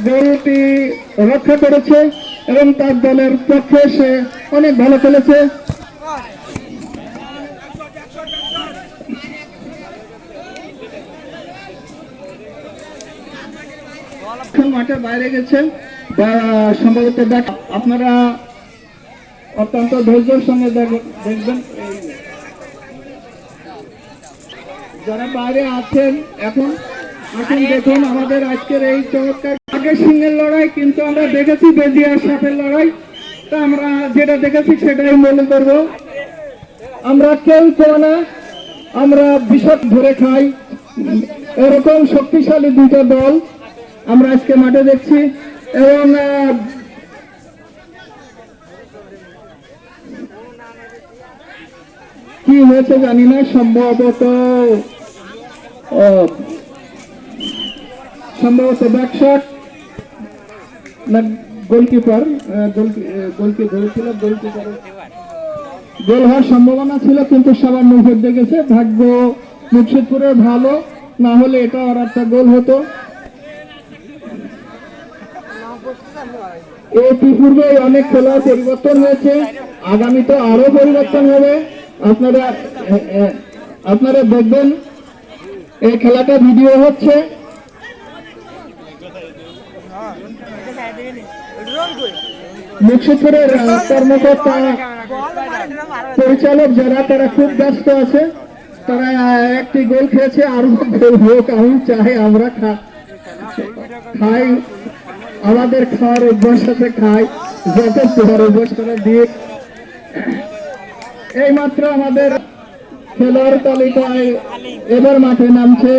গোলটি রক্ষা করেছে এবং তার দলের পক্ষে সে অনেক ভালো খেলেছে। মাঠের বাইরে গেছে সম্ভবত দেখ আপনারা অত্যন্ত ধৈর্যের সঙ্গে দেখ- দেখবেন। যারা বাইরে আছেন, এখন এখন দেখুন আমাদের আজকের এই চমৎকার সিংহের লড়াই, কিন্তু আমরা দেখেছি বেজিয়ার সাপের লড়াই। তা আমরা যেটা দেখেছি সেটাই মনে করব। আমরা কেউ না, আমরা বিষদ ধরে খাই। এরকম শক্তিশালী দুটো দল আমরা আজকে মাঠে দেখছি। এবং কি হয়েছে জানি না, সম্ভবত সম্ভবত ব্যাকশট। না, গোলকিপার গোল হওয়ার সম্ভাবনা ছিল, কিন্তু সবার মুখে দেখেছে। ভাগ্য মুর্শিদপুরের ভালো, না হলে এটা আর একটা গোল হতো। ইতিপূর্বে অনেক খেলার পরিবর্তন হয়েছে। আগামীতে আরও পরিবর্তন হবে। আপনারা আপনারা দেখবেন, এই খেলাটা ভিডিও হচ্ছে। মুর্শিদপুরের কর্মকর্তা পরিচালক যারা, তারা খুব ব্যস্ত আছে। তারা একটি গোল খেয়েছে, আরও গোল হোক চাই আমরা খাই। আমাদের খাওয়ার অভ্যাস সাথে খাই। যাতে তোমার অভ্যাস করে দিয়ে। এই মাত্র আমাদের খেলোয়াড় তালিকায় এবার মাঠে নামছে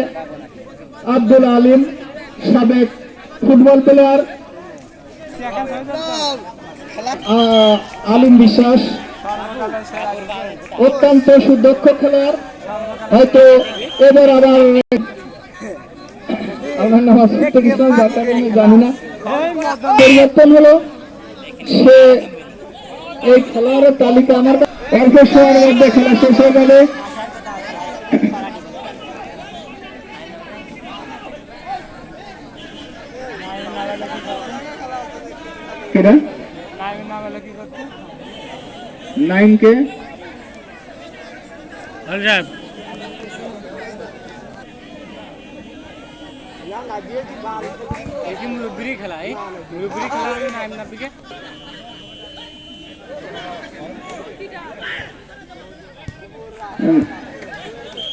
আব্দুল আলিম, সাবেক ফুটবল প্লেয়ার। আলিম বিশ্বাস, অত্যন্ত সুদক্ষ খেলোয়াড়। হয়তো এবার আবার জানি না। পরিবর্তন হলো, সে এই তালিকা আমার অল্প মধ্যে খেলা শেষ হয়ে গেলে নাইন কে খেলা খেলা আমি নাম না পিকে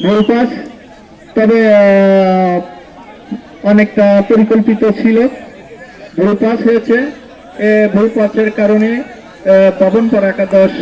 ভুল তবে আহ, অনেকটা পরিকল্পিত ছিল। ভুল হয়েছে। পাসের কারণে পবন পর একাদশ